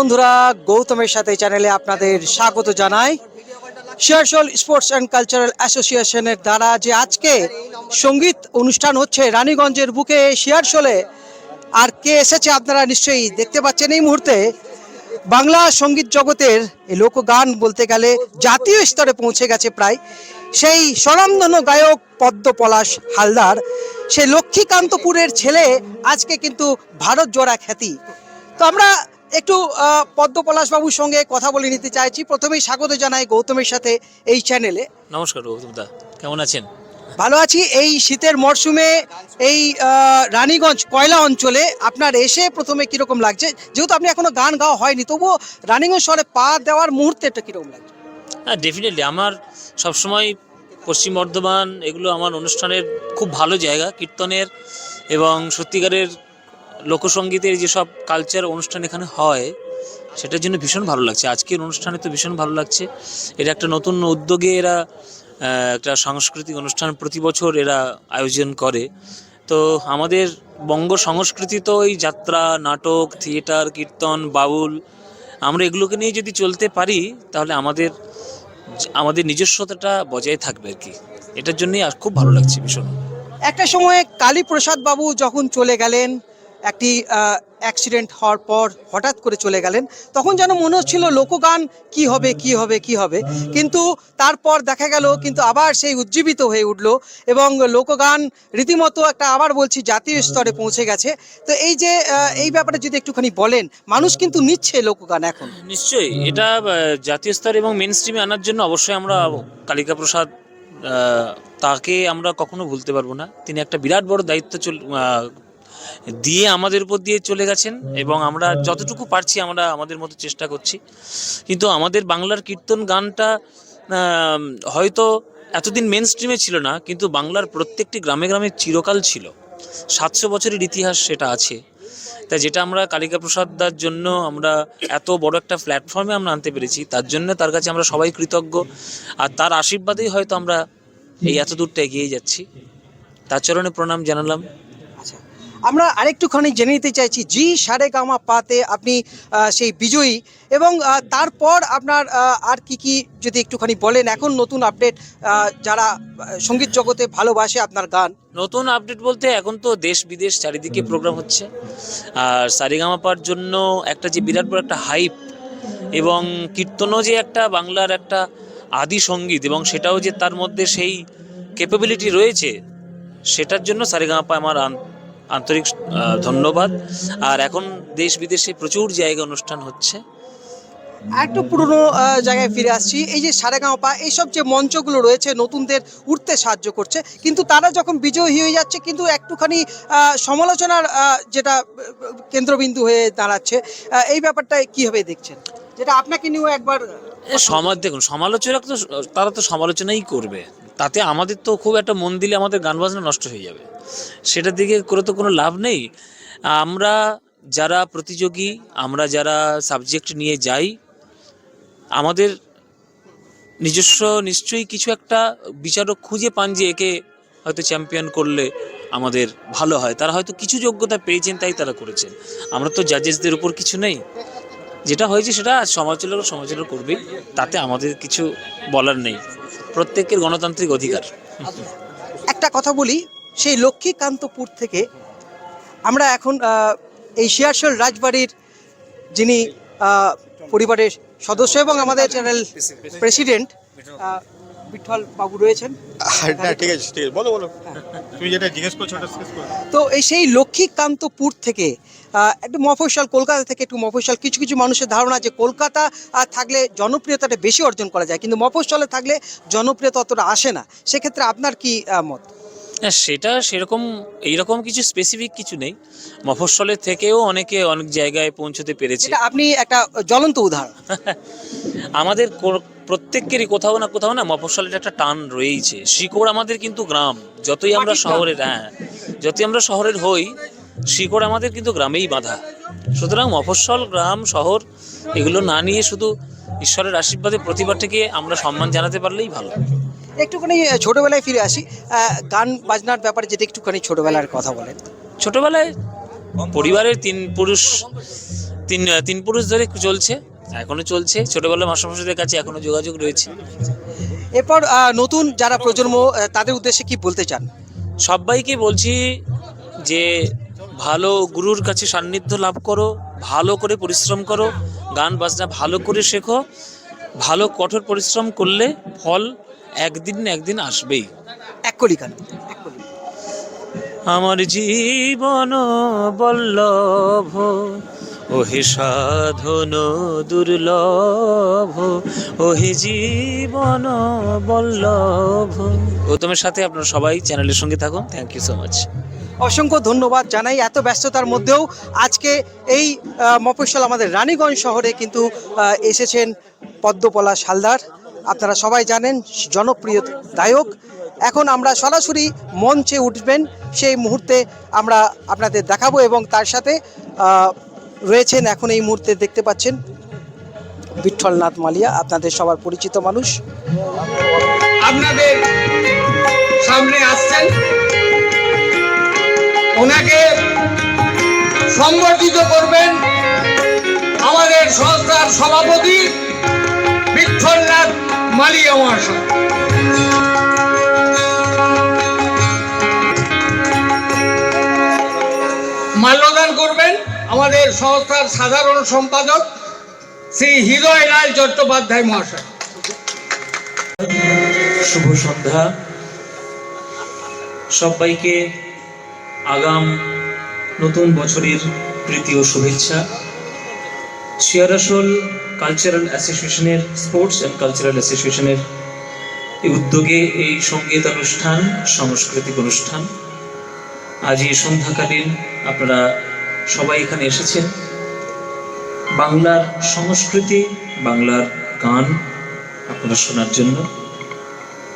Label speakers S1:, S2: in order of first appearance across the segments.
S1: বন্ধুরা, গৌতমের সাথে চ্যানেলে আপনাদের স্বাগত জানাই। শেয়ারশল স্পোর্টস অ্যান্ড কালচারাল অ্যাসোসিয়েশনের দ্বারা যে আজকে সংগীত অনুষ্ঠান হচ্ছে রানীগঞ্জের বুকে শেয়ারশলে আর কে এসেছে আপনারা নিশ্চয়ই দেখতে পাচ্ছেন এই মুহূর্তে। বাংলা সংগীত জগতের লোকগান বলতে গেলে জাতীয় স্তরে পৌঁছে গেছে প্রায়। সেই স্বনামধন্য গায়ক পদ্ম পলাশ হালদার সেই লক্ষ্মীকান্তপুরের ছেলে, আজকে কিন্তু ভারত জোড়া খ্যাতি। তো আমরা একটু আহ, পদ্ম পলাশ বাবুর সঙ্গে কথা বলে নিতে চাইছি। প্রথমেই স্বাগত জানাই গৌতমের সাথে এই চ্যানেলে।
S2: নমস্কার গৌতমদা কেমন আছেন?
S1: ভালো আছি। এই শীতের মরশুমে এই রানীগঞ্জ কয়লা অঞ্চলে আপনার এসে প্রথমে কীরকম লাগছে? যেহেতু আপনি এখনও গান গাওয়া হয়নি তবুও রানীগঞ্জ শহরে পা দেওয়ার মুহূর্তেটা কীরকম লাগছে?
S2: হ্যাঁ ডেফিনেটলি আমার সবসময় পশ্চিম বর্ধমান এগুলো আমার অনুষ্ঠানের খুব ভালো জায়গা কীর্তনের এবং সত্যিকারের লোকসঙ্গীতের যেসব কালচার অনুষ্ঠান এখানে হয়, সেটার জন্য ভীষণ ভালো লাগছে। আজকের অনুষ্ঠানে তো ভীষণ ভালো লাগছে। এটা একটা নতুন উদ্যোগে এরা একটা সাংস্কৃতিক অনুষ্ঠান প্রতি বছর এরা আয়োজন করে। তো আমাদের বঙ্গ সংস্কৃতি তো ওই যাত্রা, নাটক, থিয়েটার, কীর্তন, বাউল, আমরা এগুলোকে নিয়ে যদি চলতে পারি, তাহলে আমাদের আমাদের নিজস্বতাটা বজায় থাকবে আর কি। এটার জন্যই আর খুব ভালো লাগছে ভীষণ।
S1: একটা সময়ে কালীপ্রসাদ বাবু যখন চলে গেলেন একটি অ্যাক্সিডেন্ট হওয়ার পর হঠাৎ করে চলে গেলেন। তখন যেন মনে হচ্ছিল লোকগান কি হবে কি হবে কি হবে। কিন্তু তারপর দেখা গেল, কিন্তু আবার সেই উজ্জীবিত হয়ে উঠল এবং লোকগান রীতিমতো একটা আবার বলছি জাতীয় স্তরে পৌঁছে গেছে। তো এই যে এই ব্যাপারে যদি একটুখানি বলেন, মানুষ কিন্তু নিচ্ছে লোকগান এখন।
S2: নিশ্চয়ই, এটা জাতীয় স্তর এবং মেন স্ট্রিমে আনার জন্য অবশ্যই আমরা কালিকা প্রসাদ তাকে আমরা কখনো ভুলতে পারব না। তিনি একটা বিরাট বড় দায়িত্ব দিয়ে আমাদের উপর দিয়ে চলে গেছেন এবং আমরা যতটুকু পারছি আমরা আমাদের মতো চেষ্টা করছি। কিন্তু আমাদের বাংলার কীর্তন গানটা হয়তো এতদিন মেন স্ট্রিমে ছিল না কিন্তু বাংলার প্রত্যেকটি গ্রামে গ্রামে চিরকাল ছিল। সাতশো বছরের ইতিহাস সেটা আছে। তাই যেটা আমরা কালিকা প্রসাদ দার জন্য আমরা এত বড় একটা প্ল্যাটফর্মে আমরা আনতে পেরেছি তার জন্য তার কাছে আমরা সবাই কৃতজ্ঞ। আর তার আশীর্বাদেই হয়তো আমরা এই এত দূরটা এগিয়ে যাচ্ছি। তার চরণে প্রণাম জানালাম।
S1: আমরা আরেকটুখানি জেনে নিতে চাইছি, জি সারে গামা পাতে আপনি সেই বিজয়ী এবং তারপর আপনার আর কি কি যদি একটুখানি বলেন, এখন নতুন আপডেট যারা সংগীত জগতে ভালোবাসে আপনার গান?
S2: নতুন আপডেট বলতে এখন তো দেশ বিদেশ চারিদিকে প্রোগ্রাম হচ্ছে। আর সারিগামাপার জন্য একটা যে বিরাট বড় একটা হাইপ এবং কীর্তনও যে একটা বাংলার একটা আদি সংগীত এবং সেটাও যে তার মধ্যে সেই ক্যাপাবিলিটি রয়েছে, সেটার জন্য সারেগামাপা আমার আন্তরিক ধন্যবাদ। আর এখন দেশ বিদেশে প্রচুর জায়গা অনুষ্ঠান হচ্ছে।
S1: একটু পুরনো জায়গায় ফিরে আসছি। এই যে সারেগাঁওপা এইসব যে মঞ্চগুলো রয়েছে নতুনদের উঠতে সাহায্য করছে কিন্তু তারা যখন বিজয়ী হয়ে যাচ্ছে কিন্তু একটুখানি সমালোচনার যেটা কেন্দ্রবিন্দু হয়ে দাঁড়াচ্ছে এই ব্যাপারটা কীভাবে দেখছেন? যেটা আপনাকে নিয়েও একবার
S2: সমাজ দেখুন সমালোচনা তো তারা তো সমালোচনাই করবে। তাতে আমাদের তো খুব একটা মন দিলে আমাদের গান বাজনা নষ্ট হয়ে যাবে। সেটার দিকে করে তো কোনো লাভ নেই। আমরা যারা প্রতিযোগী, আমরা যারা সাবজেক্ট নিয়ে যাই, আমাদের নিজস্ব নিশ্চয়ই কিছু একটা বিচারক খুঁজে পান যে একে হয়তো চ্যাম্পিয়ন করলে আমাদের ভালো হয়। তারা হয়তো কিছু যোগ্যতা পেয়েছেন, তাই তারা করেছেন। আমরা তো জাজেসদের উপর কিছু নেই। যেটা হয়েছে সেটা সমালোচনা সমালোচনা করবে তাতে আমাদের কিছু বলার নেই। প্রত্যেকের গণতান্ত্রিক অধিকার।
S1: একটা কথা বলি সেই লক্ষ্মীকান্তপুর থেকে আমরা এখন এই শিয়ারশোল রাজবাড়ির যিনি পরিবারের সদস্য এবং আমাদের চ্যানেল প্রেসিডেন্ট বিঠল বাবু রয়েছেন।
S3: ঠিক আছে ঠিক আছে বলো বলো। তুমি যেটা জিজ্ঞেস করছ
S1: তো এই সেই লক্ষ্মীকান্তপুর থেকে একটু মফস্বল কলকাতা থেকে একটু মফস্বল কিছু কিছু মানুষের ধারণা যে কলকাতা থাকলে জনপ্রিয়তাটা বেশি অর্জন করা যায় কিন্তু মফস্বলে থাকলে জনপ্রিয়তা অতটা আসে না। সেক্ষেত্রে আপনার কি মত?
S2: হ্যাঁ সেটা সেরকম এইরকম কিছু স্পেসিফিক কিছু নেই। মফস্বলের থেকেও অনেকে অনেক জায়গায় পৌঁছতে পেরেছে।
S1: আপনি একটা জ্বলন্ত উদাহরণ।
S2: আমাদের কো- প্রত্যেকেরই কোথাও না কোথাও না মফস্বলের একটা টান রয়েইছে। শিকড় আমাদের কিন্তু গ্রাম। যতই আমরা
S1: মাটির।
S2: শহরের হ্যাঁ যতই আমরা শহরের হই শিকড় আমাদের কিন্তু গ্রামেই বাঁধা। সুতরাং মফস্বল গ্রাম শহর এগুলো না নিয়ে শুধু ঈশ্বরের আশীর্বাদে প্রতিভাটাকে আমরা সম্মান জানাতে পারলেই ভালো।
S1: একটুখানি ছোটোবেলায় ফিরে আসি। গান বাজনার ব্যাপারে যদি একটুখানি ছোটোবেলার কথা বলেন।
S2: ছোটোবেলায় পরিবারের তিন পুরুষ তিন তিন পুরুষ ধরে চলছে এখনও চলছে। ছোটবেলা মাস্টারমশাইদের কাছে এখনও যোগাযোগ রয়েছে।
S1: এরপর নতুন যারা প্রজন্ম তাদের উদ্দেশ্যে কি বলতে চান?
S2: সবাইকে বলছি যে ভালো গুরুর কাছে সান্নিধ্য লাভ করো ভালো করে পরিশ্রম করো গান বাজনা ভালো করে শেখো ভালো কঠোর পরিশ্রম করলে ফল একদিন না একদিন আসবেই।
S1: এক কলি গান
S2: আমার জীবন বল্লভ ওহে সাধন দুর্লভ ওহে জীবন বল্লভ। গৌতমের সাথে আপনারা সবাই চ্যানেলের সঙ্গে থাকুন। থ্যাংক ইউ সো মাচ
S1: অসংখ্য ধন্যবাদ জানাই এত ব্যস্ততার মধ্যেও। আজকে এই মফস্বল আমাদের রানীগঞ্জ শহরে কিন্তু এসেছেন পদ্মপলা সালদার আপনারা সবাই জানেন, জনপ্রিয় গায়ক। এখন আমরা সরাসরি মঞ্চে উঠবেন। সেই মুহূর্তে আমরা আপনাদের দেখাবো এবং তার সাথে রয়েছেন এখন এই মুহূর্তে দেখতে পাচ্ছেন বিঠ্ঠলনাথ মালিয়া, আপনাদের সবার পরিচিত মানুষ।
S4: আপনাদের সামনে আসছেন। ওনাকে সংগঠিত করবেন আমাদের সংস্থার সভাপতি মালিয়া মহাশয় মাল্যদান করবেন আমাদের সংস্থার সাধারণ সম্পাদক শ্রী হৃদয় রায় চট্টোপাধ্যায় মহাশয়।
S2: শুভ সন্ধ্যা। সবাইকে আগাম নতুন বছরের প্রীতি ও শুভেচ্ছা। শিয়ারাসোল কালচারাল অ্যাসোসিয়েশনের স্পোর্টস অ্যান্ড কালচারাল অ্যাসোসিয়েশনের এই উদ্যোগে এই সংগীত অনুষ্ঠান, সাংস্কৃতিক অনুষ্ঠান, আজ এই সন্ধ্যাকালীন আপনারা সবাই এখানে এসেছেন। বাংলার সংস্কৃতি, বাংলার গান আপনারা শোনার জন্য।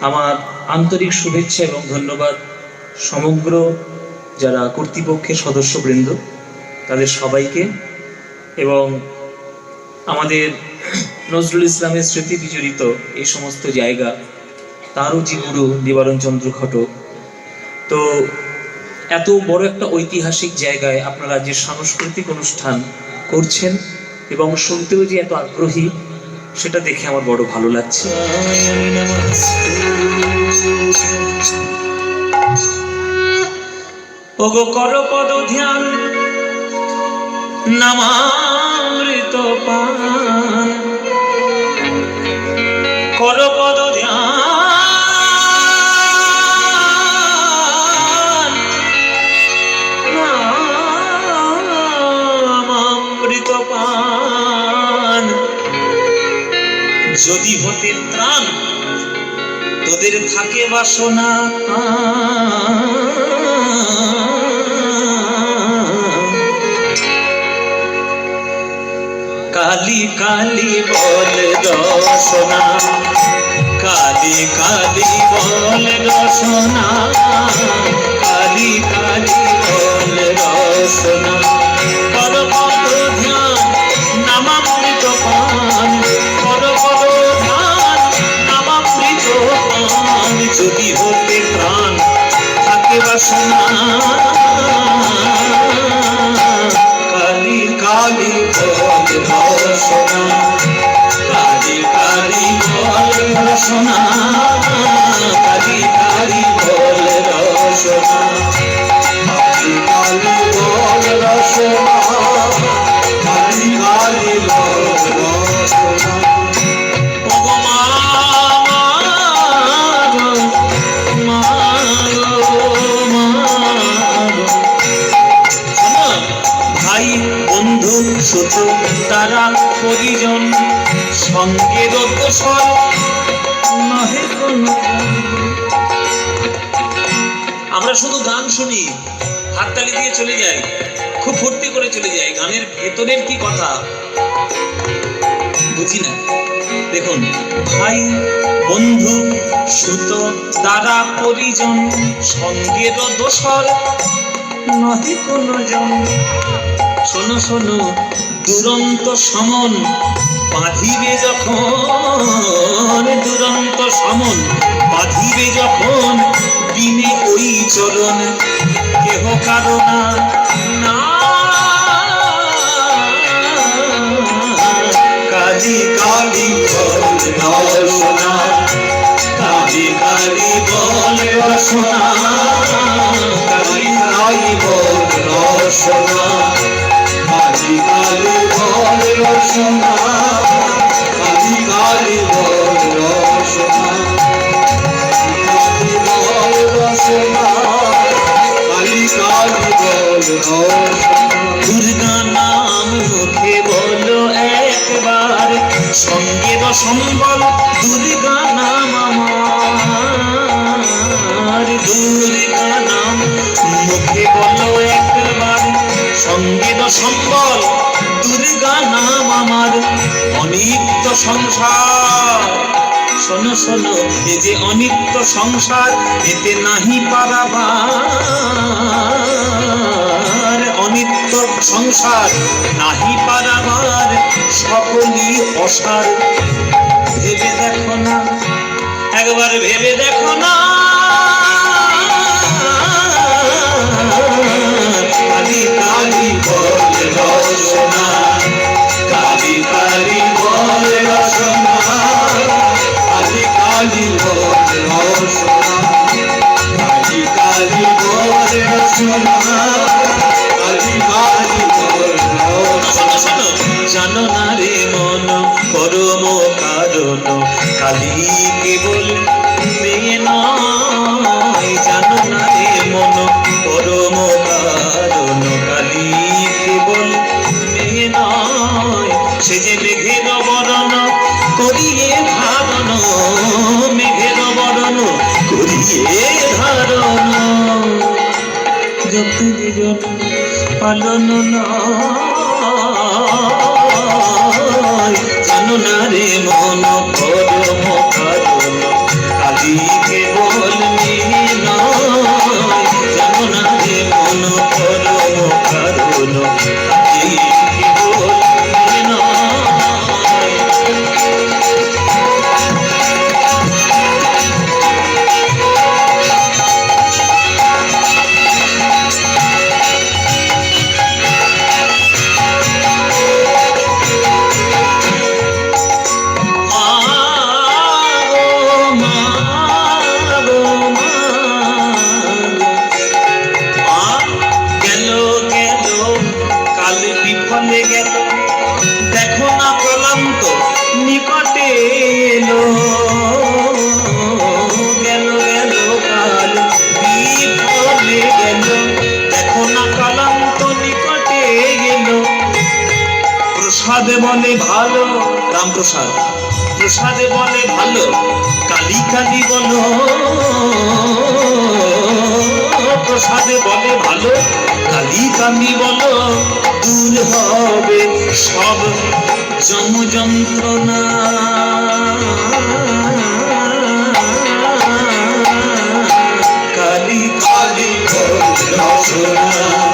S2: আমার আন্তরিক শুভেচ্ছা এবং ধন্যবাদ সমগ্র যারা কর্তৃপক্ষের সদস্যবৃন্দ, তাদের সবাইকে এবং আমাদের নজরুল ইসলামের স্মৃতি বিজড়িত এই সমস্ত জায়গা, তারও যে গুরু নিবারণ চন্দ্র ঘটক তো এত বড় একটা ঐতিহাসিক জায়গায় আপনারা যে সাংস্কৃতিক অনুষ্ঠান করছেন এবং শুনতেও যে এত আগ্রহী, সেটা দেখে আমার বড় ভালো লাগছে। ওগো কর পদ ধ্যান নামামৃত পান কর পদ ধ্যান নামামৃত পান। যদি হতে ত্রাণ তোদের থাকে বাসনা। কালি বল রসনা কালি কালি বল রসনা কালি কালি বল রসনা পর পদ ধ্যান, নামামৃত পান পর পদ ধ্যান, নামামৃত পান। যদি হতে প্রাণ, থাকে বাসনা বল আমরা শুধু গান শুনি, হাততালি দিয়ে চলে যাই, খুব ফুর্তি করে চলে যাই, গানের ভেতরের কি কথা? বুঝি না। দেখুন, ভাই, বন্ধু, সুত তারা পরিজন সঙ্গের দোসর নহে কোনো জন শোনো শোনো, দুরন্ত সমন বাঁধিবে যখন, দুরন্ত সমন বাঁধিবে যখন দিনে ওই চলন কেহ কারও না। কাজী কালী বল রসনা কাজী কালী বল রসনা কালী কালী বল সম্পদ। দুর্গা নাম আমার। অনিত্য সংসার। শোনো শোনো, এ যে অনিত্য সংসার, এতে নাহি পারাবার। অনিত্য সংসার, নাহি পারাবার, সকলই অসার। ভেবে দেখো না, একবার ভেবে দেখো না। পালন নয় জানো না রে মন প্রসাদে বলে ভালো। রামপ্রসাদ, প্রসাদে বলে ভালো। কালী কালী বল। প্রসাদে বলে ভালো। কালী কালি বল। দূর হবে সব জম যন্ত্রণা কালী কালী বল।